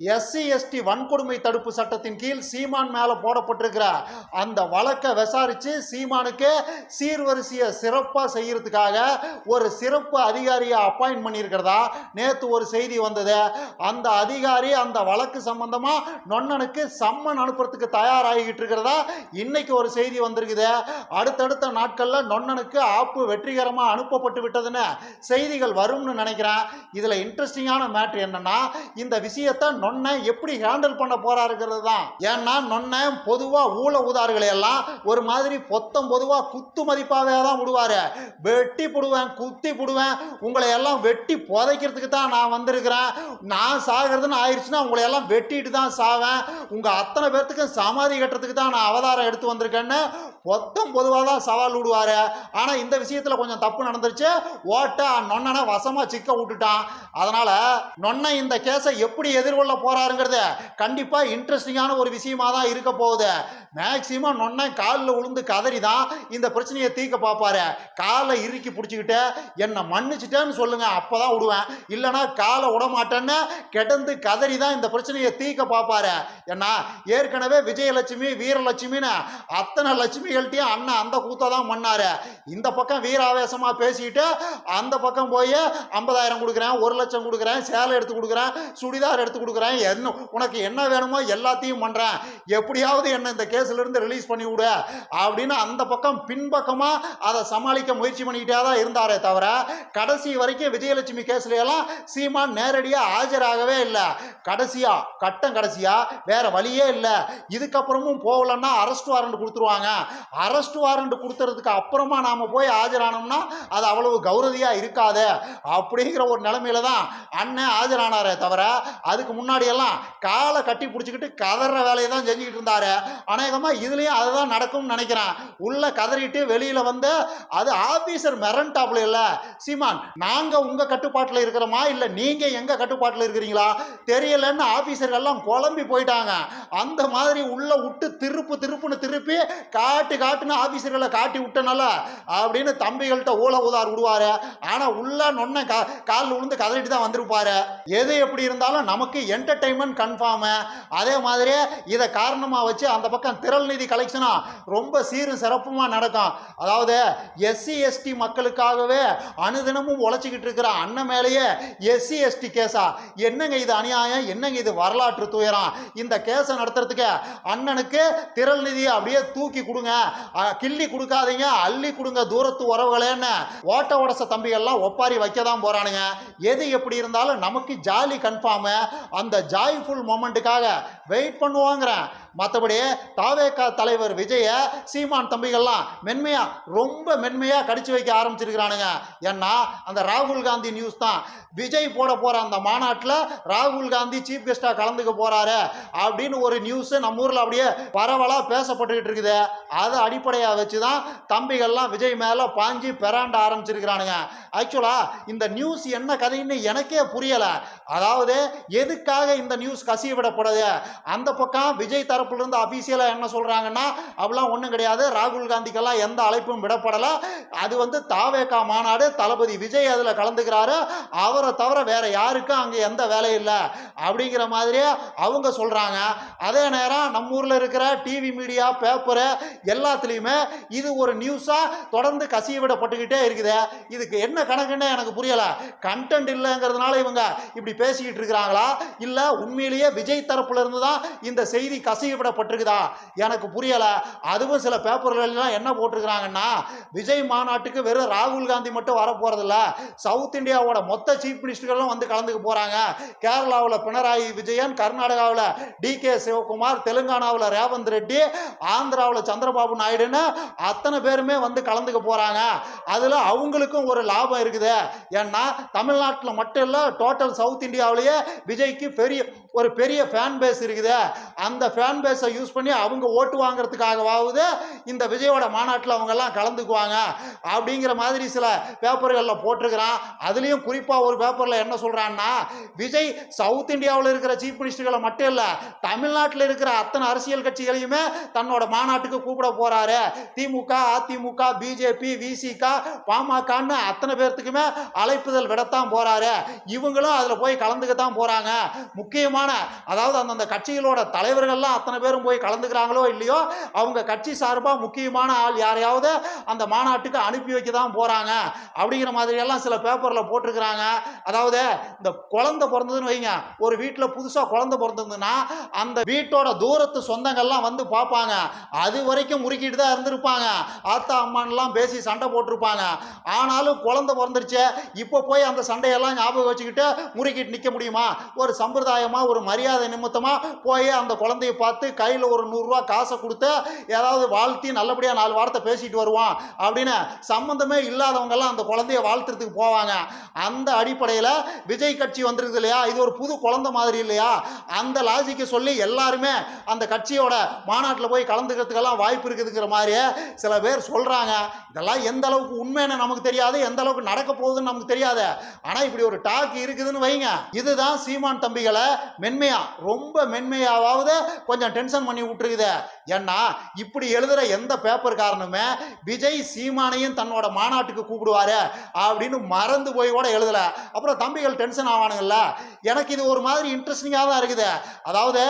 SC ST வன்கொடுமை தடுப்பு சட்டத்தின் கீழ் சீமான் மேலே போடப்பட்டிருக்கிற அந்த வழக்கை விசாரித்து சீமானுக்கு சீர்வரிசையை சிறப்பாக செய்கிறதுக்காக ஒரு சிறப்பு அதிகாரியை அப்பாயின்ட் பண்ணியிருக்கிறதா? நேற்று ஒரு செய்தி வந்தது. அந்த அதிகாரி அந்த வழக்கு சம்பந்தமாக நொன்னனுக்கு சம்மன் அனுப்புறதுக்கு தயாராகிட்டு இருக்கிறதா? இன்னைக்கு ஒரு செய்தி வந்திருக்குது. அடுத்தடுத்த நாட்களில் நொன்னனுக்கு ஆப்பு வெற்றிகரமாக அனுப்பப்பட்டு விட்டதுன்னு செய்திகள் வரும்னு நினைக்கிறேன். இதில் இன்ட்ரெஸ்டிங்கான மேட்ரு என்னன்னா இந்த விஷயத்தை நொன்னை எப்படி ஹேண்டில் பண்ண போறாருங்கிறது தான். ஏன்னா நொன்னை பொதுவா ஊழ ஊதார்களை எல்லாம் ஒரு மாதிரி பொத்தம் பொதுவா குத்து மதிப்பாகவே தான் விடுவாரு. வெட்டி போடுவேன் குத்தி போடுவேன் உங்களை எல்லாம் வெட்டி புதைக்கிறதுக்கு தான் நான் வந்திருக்கிறேன். நான் சாகிறதுன்னு ஆயிடுச்சுன்னா உங்களை எல்லாம் வெட்டிட்டு தான் சாவேன். உங்க அத்தனை பேர்த்துக்கும் சமாதி கட்டுறதுக்கு தான் நான் அவதாரம் எடுத்து வந்திருக்கேன்னு ஒத்தம் பொதுவாக தான் சவால் விடுவாரு. ஆனால் இந்த விஷயத்தில் கொஞ்சம் தப்பு நடந்துருச்சு. ஓட்ட நொன்னனை வசமாக சிக்க விட்டுட்டான். அதனால் நொன்னை இந்த கேஸை எப்படி எதிர்கொள்ள போகிறாருங்கிறது கண்டிப்பாக இன்ட்ரெஸ்டிங்கான ஒரு விஷயமா தான் இருக்க போகுது. மேக்சிமம் நொன்னை காலில் விழுந்து கதறி தான் இந்த பிரச்சனையை தீர்க்க பார்ப்பாரு. காலை இறுக்கி பிடிச்சிக்கிட்டு என்னை மன்னிச்சிட்டேன்னு சொல்லுங்கள் அப்போ தான் விடுவேன். இல்லைன்னா காலை விட மாட்டேன்னு கிடந்து கதறி தான் இந்த பிரச்சனையை தீர்க்க பார்ப்பாரு. ஏன்னா ஏற்கனவே விஜயலட்சுமி வீரலட்சுமின்னு அத்தனை லட்சுமிகள்ட்டையும் அண்ணன் அந்த கூத்தை தான் பண்ணாரு இந்த பக்கம் வீராவேசமாக பேசிக்கிட்டு அந்த பக்கம் போய் ஐம்பதாயிரம் கொடுக்குறேன் ஒரு லட்சம் கொடுக்குறேன் சேலை எடுத்து கொடுக்குறேன் சுடிதார் எடுத்து கொடுக்குறேன் என்ன உனக்கு என்ன வேணுமோ எல்லாத்தையும் பண்ணுறேன் எப்படியாவது என்னை இந்த கேஸ்லேருந்து ரிலீஸ் பண்ணி விடு அப்படின்னு அந்த பக்கம் பின்பக்கமாக அதை சமாளிக்க முயற்சி பண்ணிக்கிட்டே தான் இருந்தாரே தவிர கடைசி வரைக்கும் விஜயலட்சுமி கேஸ்ல எல்லாம் சீமான் நேரடியாக ஆஜராகவே இல்லை. கடைசியா கட்டம் கடைசியா வேற வழியே இல்லை. இதுக்கப்புறமும் போகலன்னா அரெஸ்ட் வாரண்ட் கொடுத்துருவாங்க. அரெஸ்ட் வாரண்ட் கொடுத்துறதுக்கு அப்புறமா நாம போய் ஆஜரானோம்னா அது அவ்வளவு கௌரதியாக இருக்காது அப்படிங்கிற ஒரு நிலமையில தான் அண்ணன் ஆஜரானாரே தவிர அதுக்கு முன்னாடியெல்லாம் காலை கட்டி பிடிச்சிக்கிட்டு கதற வேலையை தான் செஞ்சுக்கிட்டு இருந்தாரு. அநேகமா இதுலயும் அதுதான் நடக்கும்னு நினைக்கிறேன். உள்ளே கதறிட்டு வெளியில வந்து அது ஆஃபீஸர் மெரண்டாப்ல இல்லை. சீமான் நாங்க உங்க கட்டுப்பாட்டில் இருக்கிறோமா? இல்லை நீங்க எங்க கட்டுப்பாட்டில் இருக்கிறீங்களா? தெரியலன்னு ஆஃபீஸர்கள்லாம் குழம்பி போயிட்டாங்க. அந்த மாதிரி உள்ள விட்டு திருப்பு திருப்புன்னு திருப்பி காட்டு காட்டு காட்டுன்னு ஆபீசர்களை காட்டி விட்டனால அப்படின்னு தம்பிகள்கிட்ட ஊழ உதார் விடுவாரு. ஆனா உள்ள நொன்ன கா காலில் விழுந்து கதறிட்டு தான் வந்திருப்பாரு. எது எப்படி இருந்தாலும் நமக்கு என்டர்டைன்மெண்ட் கன்ஃபார்மு அதே மாதிரி இதை காரணமாக வச்சு அந்த பக்கம் திரள் நிதி கலெக்ஷனாக ரொம்ப சீரும் சிறப்புமாக நடக்கும். அதாவது எஸ்சி எஸ்டி மக்களுக்காகவே அனுதினமும் உழைச்சிக்கிட்டு இருக்கிற அண்ணன் மேலேயே எஸ்சி எஸ்டி கேஸா? என்னங்க இது அநியாயம்? என்னங்க இது வரலாற்று துயரம்? இந்த கேஸை நடத்துறதுக்கு அண்ணனுக்கு திரள் நிதியை அப்படியே தூக்கி கொடுங்க. கிள்ளி கொடுக்காதீங்க அள்ளி கொடுங்க தூரத்து உறவுகளேன்னு ஓட்ட உடச தம்பிகள்லாம் ஒப்பாரி வைக்க தான் போறானுங்க. எது எப்படி இருந்தாலும் நமக்கு ஜாலி கன்ஃபார்மு அந்த ஜாய்ஃபுல் மொமெண்ட்டுக்காக வெயிட் பண்ணுவாங்கிறேன். மற்றபடி தாவேக்கா தலைவர் விஜய சீமான் தம்பிகள்லாம் மென்மையா ரொம்ப மென்மையா கடிச்சு வைக்க ஆரம்பிச்சிருக்கிறானுங்க. ஏன்னா அந்த ராகுல் காந்தி நியூஸ் தான். விஜய் போட போற அந்த மாநாட்டில் ராகுல் காந்தி சீஃப் கெஸ்டா கலந்துக்க போறாரு அப்படின்னு ஒரு நியூஸ் நம்ம ஊர்ல அப்படியே பரவலா பேசப்பட்டுக்கிட்டு இருக்குது. அதை அடிப்படையாக வச்சு தான் தம்பிகள்லாம் விஜய் மேல பாஞ்சி பெறாண்ட ஆரம்பிச்சிருக்கிறானுங்க. ஆக்சுவலா இந்த நியூஸ் என்ன கதைன்னு எனக்கே புரியல. அதாவது எதுக்காக இந்த நியூஸ் கசிய விடப்படுது? அந்த பக்கம் விஜய் தர இருந்து அபிஷியலா என்ன சொல்றாங்கன்னா அப்படிலாம் ஒன்றும் கிடையாது. ராகுல் காந்திக்கெல்லாம் எந்த அழைப்பும் விடப்படலை. அது வந்து தாவேகா மாநாடு தளபதி விஜய் அதில் கலந்துக்கிறாரு. அவரை தவிர வேற யாருக்கும் அங்கே எந்த வேலை இல்லை. அப்படிங்கிற மாதிரியே அவங்க சொல்றாங்க. அதே நேரம் நம்ம ஊர்ல இருக்கிற டிவி மீடியா பேப்பரு எல்லாத்துலேயுமே இது ஒரு நியூஸா தொடர்ந்து கசிய விடப்பட்டுக்கிட்டே இருக்குது. இதுக்கு என்ன கணக்குன்னு எனக்கு புரியல. கண்டென்ட் இல்லைங்கிறதுனால இவங்க இப்படி பேசிக்கிட்டு இருக்கிறாங்களா? இல்ல உண்மையிலேயே விஜய் தரப்புலேருந்து தான் இந்த செய்தி கசி விடப்பட்டிருக்குதா எனக்கு புரியல. அதுவும் சில பேப்பர்கள் எல்லாம் என்ன போட்டிருக்கிறாங்கன்னா விஜய் மாநாட்டுக்கு வெறும் ராகுல் காந்தி மட்டும் வரப்போகிறதில்ல சவுத் இந்தியாவோட மொத்த சீஃப் மினிஸ்டர்களும் வந்து கலந்துக்க போறாங்க. கேரளாவில் பினராயி விஜயன் கர்நாடகாவில் டி கே சிவகுமார் தெலுங்கானாவில் ரேவந்த் ரெட்டி ஆந்திராவில் சந்திரபாபு நாயுடுன்னு அத்தனை பேருமே வந்து கலந்துக்க போறாங்க. அதில் அவங்களுக்கும் ஒரு லாபம் இருக்குது. ஏன்னா தமிழ்நாட்டில் மட்டும் இல்லை டோட்டல் சவுத் இந்தியாவிலேயே விஜய்க்கு பெரிய ஒரு பெரிய ஃபேன் பேஸ் இருக்குது. அந்த ஃபேன் பேஸை யூஸ் பண்ணி அவங்க ஓட்டு வாங்குறதுக்காகவாவது இந்த விஜயோட மாநாட்டில் அவங்கெல்லாம் கலந்துக்குவாங்க அப்படிங்கிற மாதிரி சில பேப்பர்களில் போட்டிருக்கிறான். அதுலேயும் குறிப்பாக ஒரு பேப்பரில் என்ன சொல்கிறான்னா விஜய் சவுத் இந்தியாவில் இருக்கிற சீஃப் மினிஸ்டர்களை மட்டும் இல்லை தமிழ்நாட்டில் இருக்கிற அத்தனை அரசியல் கட்சிகளையுமே தன்னோட மாநாட்டுக்கு கூப்பிட போகிறாரு திமுக அதிமுக பிஜேபி விசிக பாமகன்னு அத்தனை பேர்த்துக்குமே அழைப்புதல் விடத்தான் போகிறாரு இவங்களும் அதில் போய் கலந்துக்கத்தான் போகிறாங்க முக்கியமாக முக்கியமான அதாவது அந்தந்த கட்சிகளோட தலைவர்கள்லாம் அத்தனை பேரும் போய் கலந்துக்கிறாங்களோ இல்லையோ அவங்க கட்சி சார்பாக முக்கியமான ஆள் யாரையாவது அந்த மாநாட்டுக்கு அனுப்பி வைக்க தான் போகிறாங்க அப்படிங்கிற மாதிரியெல்லாம் சில பேப்பரில் போட்டிருக்கிறாங்க. அதாவது இந்த குழந்தை பிறந்ததுன்னு வைங்க ஒரு வீட்டில் புதுசாக குழந்தை பிறந்ததுன்னா அந்த வீட்டோட தூரத்து சொந்தங்கள்லாம் வந்து பார்ப்பாங்க. அது வரைக்கும் முறுக்கிட்டு தான் இருந்திருப்பாங்க. ஆத்தா அம்மான்லாம் பேசி சண்டை போட்டிருப்பாங்க. ஆனாலும் குழந்தை பிறந்துருச்சு. இப்போ போய் அந்த சண்டையெல்லாம் ஞாபகம் வச்சுக்கிட்டு முறுக்கிட்டு நிற்க முடியுமா? ஒரு சம்பிரதாயமாக ஒரு மரியாதை நிமித்தமாக போய் அந்த குழந்தைய பார்த்து கையில் ஒரு நூறுரூவா காசை கொடுத்து ஏதாவது வாழ்த்தி நல்லபடியாக நாலு வார்த்தை பேசிட்டு வருவான் அப்படின்னு சம்மந்தமே இல்லாதவங்கெல்லாம் அந்த குழந்தைய வாழ்த்துறதுக்கு போவாங்க. அந்த அடிப்படையில் விஜய் கட்சி வந்திருக்குது இல்லையா? இது ஒரு புது குழந்தை மாதிரி இல்லையா? அந்த லாஜிக்கை சொல்லி எல்லாருமே அந்த கட்சியோட மாநாட்டில் போய் கலந்துக்கிறதுக்கெல்லாம் வாய்ப்பு இருக்குதுங்கிற மாதிரி சில பேர் சொல்கிறாங்க இதெல்லாம் எந்த அளவுக்கு உண்மைன்னு நமக்கு தெரியாது எந்த அளவுக்கு நடக்க போகுதுன்னு நமக்கு தெரியாது. ஆனால் இப்படி ஒரு டாக் இருக்குதுன்னு வைங்க. இதுதான் சீமான் தம்பிகளை மென்மையா ரொம்ப மென்மையாவது கொஞ்சம் டென்ஷன் பண்ணி விட்டுருக்குது. ஏன்னா இப்படி எழுதுற எந்த பேப்பர் காரணமே விஜய் சீமானையும் தன்னோட மாநாட்டுக்கு கூப்பிடுவாரு அப்படின்னு மறந்து போய் கூட எழுதல. அப்புறம் தம்பிகள் டென்ஷன் ஆவானுங்கல்ல. எனக்கு இது ஒரு மாதிரி இன்ட்ரெஸ்டிங்காக தான் இருக்குது. அதாவது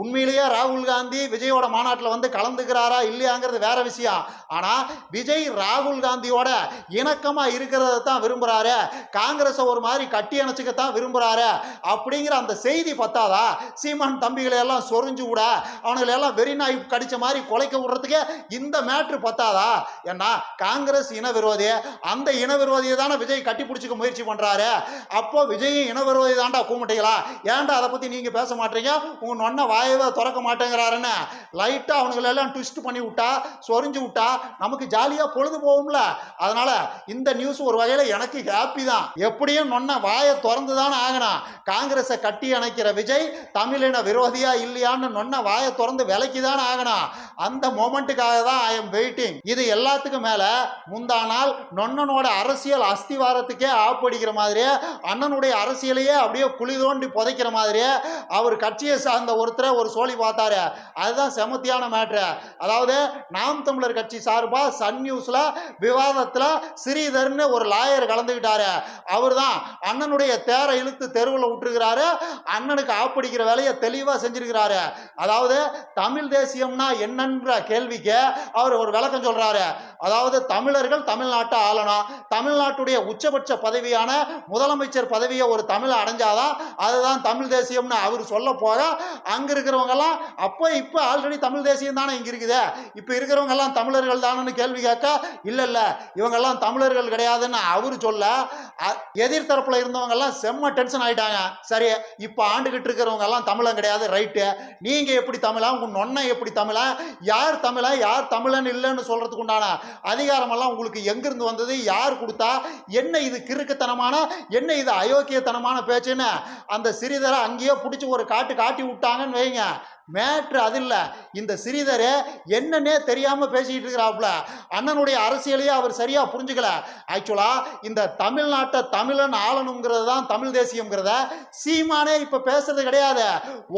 உண்மையிலேயே ராகுல் காந்தி விஜயோட மாநாட்டில் வந்து கலந்துக்கிறாரா இல்லையாங்கிறது வேற விஷயம். ஆனால் விஜய் ராகுல் காந்தியோட இணக்கமாக இருக்கிறத தான் விரும்புகிறாரு காங்கிரஸை ஒரு மாதிரி கட்டி அணைச்சிக்கத்தான் விரும்புகிறாரு அப்படிங்கிற அந்த செய்தி பத்தாதா சீமான் தம்பிகளை எல்லாம் சொரிஞ்சு விட. அவனுங்களை எல்லாம் வெறி நாய் கடிச்ச மாதிரி கொலைக்க விடுறதுக்கே இந்த மேட்ரு பத்தாதா? ஏன்னா காங்கிரஸ் இன அந்த இன விரோதியை தானே விஜய் கட்டி பிடிச்சிக்க முயற்சி பண்ணுறாரு அப்போ விஜயும் இன விரோதி கூமிட்டீங்களா ஏன்டா அதை பற்றி நீங்கள் பேச மாட்டீங்க? உங்கள் நொன்ன வாயவே திறக்க மாட்டேங்கிறாருன்னு. லைட்டாக அவனுங்களை எல்லாம் ட்விஸ்ட் பண்ணி விட்டா சொரிஞ்சு விட்டா நமக்கு ஜாலியாக பொழுது போகும்ல. அதனால் இந்த நியூஸ் ஒரு வகையில் எனக்கு ஹாப்பி தான். எப்படியும் நொன்ன வாயை திறந்து தானே ஆகணும். காங்கிரஸை கட்டி அணைக்கிற விஜய் தமிழின விரோதியா இல்லையான்னு நொன்ன வாயை திறந்து விலைக்கு தானே ஆகணும். அந்த மொமெண்ட்டுக்காக தான் ஐ எம் வெயிட்டிங் இது எல்லாத்துக்கும் மேலே முந்தா நாள் நொன்னனோட அரசியல் அஸ்திவாரத்துக்கே ஆப்படிக்கிற மாதிரியே அண்ணனுடைய அரசியலையே அப்படியே குழி தோண்டி புதைக்கிற மாதிரியே அவர் கட்சியை சார்ந்த ஒருத்தரை ஒரு சோழி பார்த்தாரு. அதுதான் செமத்தியான மேட்ரு அதாவது நாம் தமிழர் கட்சி சார்பாக சன் நியூஸில் விவாதத்தில் ஸ்ரீதர்னு ஒரு லாயர் கலந்துக்கிட்டாரு அவர் தான் அண்ணனுடைய தேரை இழுத்து தெருவில் விட்டுருக்கிறாரு. அண்ணனுக்கு ஆப்படிக்கிற வேலையை தெளிவாக செஞ்சிருக்கிறாரு. அதாவது தமிழ் தேசியம்னா என்னன்ற கேள்விக்கு அவர் ஒரு விளக்கம் சொல்றாரு. அதாவது தமிழர்கள் தமிழ்நாட்டை ஆளணும். தமிழ்நாட்டுடைய உச்சபட்ச பதவியான முதலமைச்சர் பதவியை ஒரு தமிழ் அடைஞ்சாதான் அதுதான் தமிழ் தேசியம்னு அவர் சொல்ல போக அங்க இருக்கிறவங்கெல்லாம் அப்போ இப்போ ஆல்ரெடி தமிழ் தேசியம் தானே இங்க இருக்குது. இப்போ இருக்கிறவங்க எல்லாம் தமிழர்கள் தானேன்னு கேள்வி கேட்க இல்ல இல்ல இவங்கெல்லாம் தமிழர்கள் கிடையாதுன்னு அவர் சொல்ல எதிர்த்தரப்புல இருந்தவங்க எல்லாம் செம்ம டென்ஷன் ஆயிட்டாங்க. சரி இப்போ ஆண்டுகிட்டு இருக்கிறவங்க எல்லாம் தமிழன் கிடையாது ரைட்டு நீங்க எப்படி தமிழா? உங்க நொன்னை எப்படி தமிழா? யார் தமிழா யார் தமிழன் இல்லைன்னு சொல்றதுக்கு உண்டான அதிகாரமெல்லாம் உங்களுக்கு எங்கிருந்து வந்தது? யார் கொடுத்தா? என்ன இது கிறுக்குத்தனமான என்ன இது அயோக்கியத்தனமான பேச்சுன்னு அந்த சிறிதரை அங்கேயே பிடிச்சி ஒரு காட்டு காட்டி விட்டாங்கன்னு வைங்க. மேட்ரு அது இல்லை. இந்த சிறிதர் என்னன்னே தெரியாமல் பேசிக்கிட்டு இருக்கிறாப்புல. அண்ணனுடைய அரசியலையே அவர் சரியாக புரிஞ்சுக்கல. ஆக்சுவலாக இந்த தமிழ்நாட்டை தமிழன் ஆளணுங்கிறது தான் தமிழ் தேசியங்கிறத சீமானே இப்போ பேசுறது கிடையாது.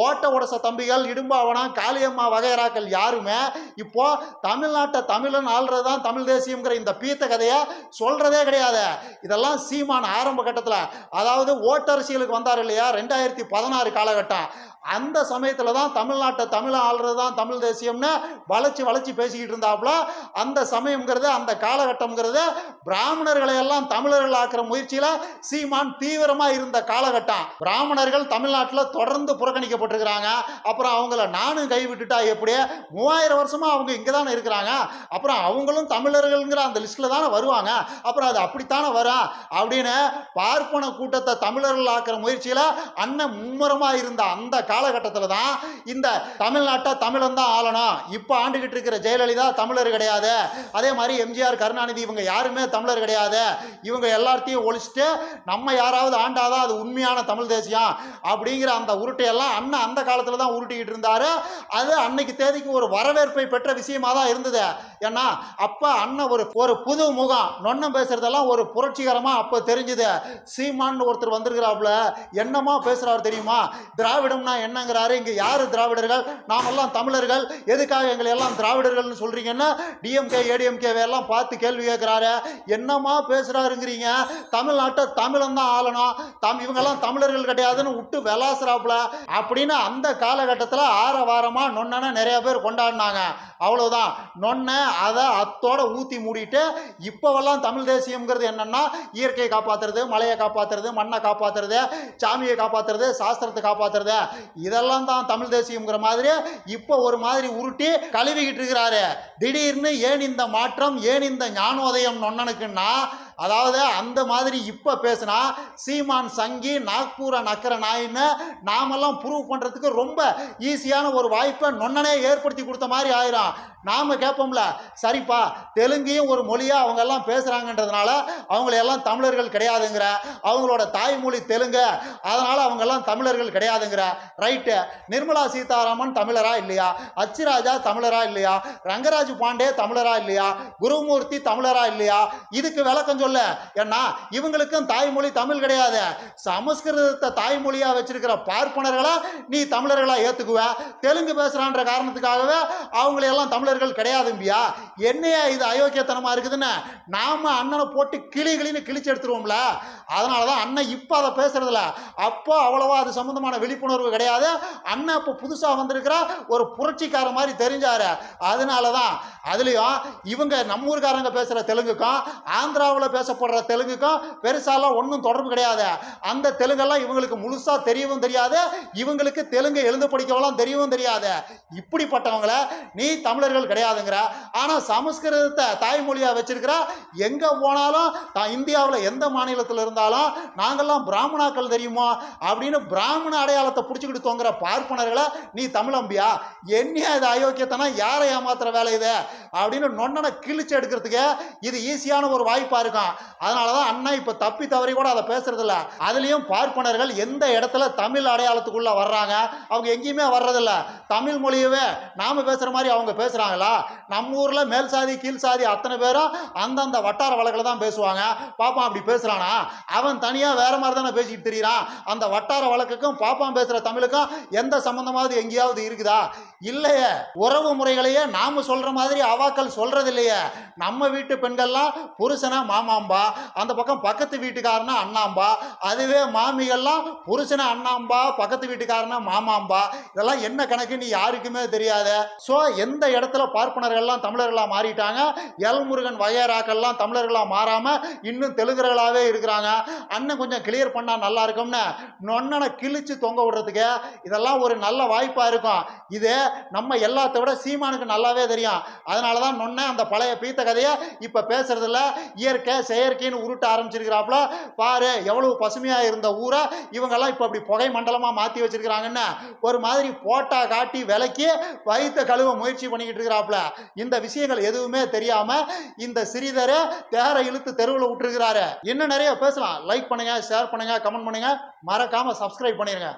ஓட்ட உடச தம்பிகள் இடும்பாவனம் காளியம்மா வகைராக்கள் யாருமே இப்போ தமிழ்நாட்டை தமிழன் ஆள்றது தான் தமிழ் தேசியங்கிற இந்த பீத்த கதையை சொல்கிறதே கிடையாது. இதெல்லாம் சீமான் ஆரம்ப கட்டத்தில். அதாவது ஓட்டரசியலுக்கு வந்தார் இல்லையா? ரெண்டாயிரத்தி பதினாறு காலகட்டம். அந்த சமயத்தில் தான் தமிழ்நாட்டை தமிழ் ஆள்றது தான் தமிழ் தேசியம்னு வளைச்சி வளைச்சி பேசிக்கிட்டு இருந்தாப்புல அந்த சமயம்ங்கிறது அந்த காலகட்டம்ங்கிறது பிராமணர்களை எல்லாம் தமிழர்கள் ஆக்குற முயற்சியில் சீமான் தீவிரமாக இருந்த காலகட்டம். பிராமணர்கள் தமிழ்நாட்டில் தொடர்ந்து புறக்கணிக்கப்பட்டிருக்கிறாங்க. அப்புறம் அவங்கள நானும் கைவிட்டுட்டா எப்படி? மூவாயிரம் வருஷமாக அவங்க இங்கே தானே இருக்கிறாங்க. அப்புறம் அவங்களும் தமிழர்கள்ங்கிற அந்த லிஸ்ட்டில் தானே வருவாங்க. அப்புறம் அது அப்படித்தானே வரும்? அப்படின்னு பார்ப்பன கூட்டத்தை தமிழர்கள் ஆக்குற முயற்சியில் அண்ணன் மும்முரமாக இருந்த அந்த காலகட்டத்தில் தான் இந்த தமிழ்நாட்டை தமிழன் தான் ஆளணும். இப்போ ஆண்டுகிட்டு இருக்கிற ஜெயலலிதா தமிழர் கிடையாது. அதே மாதிரி எம்ஜிஆர் கருணாநிதி இவங்க யாருமே தமிழர் கிடையாது. இவங்க எல்லாத்தையும் ஒழிச்சிட்டு நம்ம யாராவது ஆண்டாதான் அது உண்மையான தமிழ் தேசியம் அப்படிங்கிற அந்த உருட்டையெல்லாம் அண்ணன் அந்த காலத்தில் தான் உருட்டிக்கிட்டு இருந்தாரு. அது அன்னைக்கு தேதிக்கு ஒரு வரவேற்பை பெற்ற விஷயமா தான் இருந்தது. ஏன்னா அப்போ அண்ணன் ஒரு ஒரு புது முகம் நொன்னம் பேசுறதெல்லாம் ஒரு புரட்சிகரமாக அப்போ தெரிஞ்சுது. சீமான்னு ஒருத்தர் வந்திருக்கிறாப்புல என்னமா பேசுகிறார் தெரியுமா? திராவிடம்னா எல்லாம் என்னங்கிறாரு? இங்க யாரு திராவிடர்கள்? நாமெல்லாம் தமிழர்கள். எதுக்காக எங்களை எல்லாம் திராவிடர்கள்னு சொல்றீங்கன்னா டிஎம்கே ஏடிஎம்கே எல்லாம் பார்த்து கேள்வி கேட்குறாரு. என்னமா பேசுறாருங்கிறீங்க? தமிழ்நாட்டை தமிழன் தான் ஆளணும். தம் இவங்கெல்லாம் தமிழர்கள் கிடையாதுன்னு விட்டு விளாசுறாப்புல. அப்படின்னு அந்த காலகட்டத்தில் ஆற வாரமாக நொன்னனை நிறைய பேர் கொண்டாடினாங்க. அவ்வளோதான் நொன்னை அதை அத்தோட ஊற்றி மூடிட்டு இப்போவெல்லாம் தமிழ் தேசியம்ங்கிறது என்னென்னா இயற்கையை காப்பாத்துறது மலையை காப்பாத்துறது மண்ணை காப்பாத்துறது சாமியை காப்பாத்துறது சாஸ்திரத்தை காப்பாற்றுறது இதெல்லாம் தான் தமிழ் தேசியங்கிற மாதிரி இப்போ ஒரு மாதிரி உருட்டி கழுவிக்கிட்டு இருக்கிறாரு. திடீர்னு ஏன் இந்த மாற்றம் ஏன் இந்த ஞானோதயம் நொன்னனுக்குன்னா அதாவது அந்த மாதிரி இப்போ பேசுனா சீமான் சங்கி நாக்பூர நக்கிற நாயின்னு நாமெல்லாம் ப்ரூவ் பண்ணுறதுக்கு ரொம்ப ஈஸியான ஒரு வாய்ப்பை நொன்னனே ஏற்படுத்தி கொடுத்த மாதிரி ஆயிரும். நாம் கேட்போம்ல சரிப்பா தெலுங்கையும் ஒரு மொழியாக அவங்க எல்லாம் பேசுகிறாங்கன்றதுனால அவங்களையெல்லாம் தமிழர்கள் கிடையாதுங்கிற அவங்களோட தாய்மொழி தெலுங்கு அதனால் அவங்கெல்லாம் தமிழர்கள் கிடையாதுங்கிற ரைட்டு நிர்மலா சீதாராமன் தமிழரா இல்லையா? அச்சுராஜா தமிழரா இல்லையா? ரங்கராஜ் பாண்டே தமிழரா இல்லையா? குருமூர்த்தி தமிழரா இல்லையா? இதுக்கு விளக்கம் சொல்ல ஏன்னா இவங்களுக்கும் தாய்மொழி தமிழ் கிடையாது. சமஸ்கிருதத்தை தாய்மொழியாக வச்சிருக்கிற பார்ப்பனர்களை நீ தமிழர்களா ஏற்றுக்குவ தெலுங்கு பேசுகிறான்ற காரணத்துக்காகவே அவங்களையெல்லாம் தமிழர்கள் கிடையாதும்பியா என்னையா இது அயோக்கியத்தனமாக இருக்குதுன்னு? நாம அண்ணனை போட்டு கிளி கிளின்னு கிழிச்சு எடுத்துருவோம்ல. அதனால தான் அண்ணன் இப்போ அதை பேசுகிறதில்ல அப்போ அவ்வளோவா அது சம்மந்தமான விழிப்புணர்வு கிடையாது. அண்ணன் இப்போ புதுசாக வந்திருக்கிற ஒரு புரட்சிக்கார மாதிரி தெரிஞ்சாரு. அதனால தான் அதுலேயும் இவங்க நம்ம ஊருக்காரங்க பேசுகிற தெலுங்குக்கும் ஆந்திராவில் பேசப்படுற தெலுங்குக்கும் பெருசாலாம் ஒன்றும் தொடர்பு கிடையாது. அந்த தெலுங்கெல்லாம் இவங்களுக்கு முழுசாக தெரியவும் தெரியாது. இவங்களுக்கு தெலுங்கு எழுந்து படிக்கவெல்லாம் தெரியவும் தெரியாது. இப்படிப்பட்டவங்களை நீ தமிழர்கள் கிடையாதுங்கிற. ஆனால் சமஸ்கிருதத்தை தாய்மொழியாக வச்சிருக்கிற. எங்கே போனாலும் தான் இந்தியாவில் எந்த மாநிலத்தில் இருந்தாலும் நாங்கள்லாம் பிராமணாக்கள் தெரியுமா? அப்படின்னு பிராமண அடையாளத்தை பிடிச்சிக்கிட்டு தோங்குற பார்ப்பனர்களை நீ தமிழம்பியா? என்னையா இது அயோக்கியத்தனா யாரை ஏமாத்துற வேலை இது? அப்படின்னு நொன்னனை கிழிச்சு எடுக்கிறதுக்கு இது ஈஸியான ஒரு வாய்ப்பாக இருக்கும் அதனால தான் அண்ணன் இப்போ தப்பி தவறி கூட அதை பேசுறதில்ல. அதுலேயும் பார்ப்பனர்கள் எந்த இடத்துல தமிழ் அடையாளத்துக்குள்ளே வர்றாங்க அவங்க எங்கேயுமே வர்றதில்ல. தமிழ் மொழியவே நாம் பேசுகிற மாதிரி அவங்க பேசுகிறாங்களா நம்ம ஊரில் மேல் சாதி கீழ் சாதி அத்தனை பேரும் அந்தந்த வட்டார வழக்கில் தான் பேசுவாங்க. பாப்பா அப்படி பேசுகிறானா அவன் தனியாக வேற மாதிரி தானே பேசிக்கிட்டு தெரியுறான். அந்த வட்டார வழக்குக்கும் பாப்பான் பேசுகிற தமிழுக்கும் எந்த சம்மந்தமாவது எங்கேயாவது இருக்குதா? இல்லையே. உறவு முறைகளையே நாம் சொல்கிற மாதிரி அவாக்கள் சொல்கிறது இல்லையே நம்ம வீட்டு பெண்கள்லாம் புருஷனா மாமாம்பா அந்த பக்கம் பக்கத்து வீட்டுக்காரனா அண்ணாம்பா அதுவே மாமிகள்லாம் புருஷனா அண்ணாம்பா பக்கத்து வீட்டுக்காரனா மாமாம்பா. இதெல்லாம் என்ன கணக்கு நீ யாருக்குமே தெரியாத. ஸோ எந்த இடத்துல பார்ப்பனர்கள்லாம் தமிழர்களாக மாறிட்டாங்க எல்முருகன் வகையராக்கள்லாம் தமிழர்களாக மாறாமல் இன்னும் தெலுங்கர்களாகவே இருக்கிறாங்க. அண்ணன் கொஞ்சம் கிளியர் பண்ணா நல்லா இருக்கும்னு நொன்னனை கிழிச்சு தொங்க விடுறதுக்கு இதெல்லாம் ஒரு நல்ல வாய்ப்பா இருக்கும். இது நம்ம எல்லாத்த விட சீமானுக்கு நல்லாவே தெரியும். அதனால தான் நொன்ன அந்த பழைய பீத்த கதையை இப்போ பேசுறதில்ல. இயற்கை செயற்கைன்னு உருட்ட ஆரம்பிச்சிருக்கிறாப்புல. பாரு எவ்வளவு பசுமையா இருந்த ஊரை இவங்கெல்லாம் இப்போ அப்படி புகை மண்டலமா மாத்தி வச்சிருக்கிறாங்கன்னு ஒரு மாதிரி போட்டா காட்டி விலைக்கு வைத்த கழுவ முயற்சி பண்ணிக்கிட்டு இருக்கிறாப்புல. இந்த விஷயங்கள் எதுவுமே தெரியாம இந்த சிறிதரை தேரை இழுத்து தெருவில் விட்டுருக்கிறாரு. இன்னும் நிறைய பேசலாம். லைக் பண்ணுங்க ஷேர் பண்ணுங்க கமெண்ட் பண்ணுங்க. மறக்காம சப்ஸ்கிரைப் பண்ணிருங்க.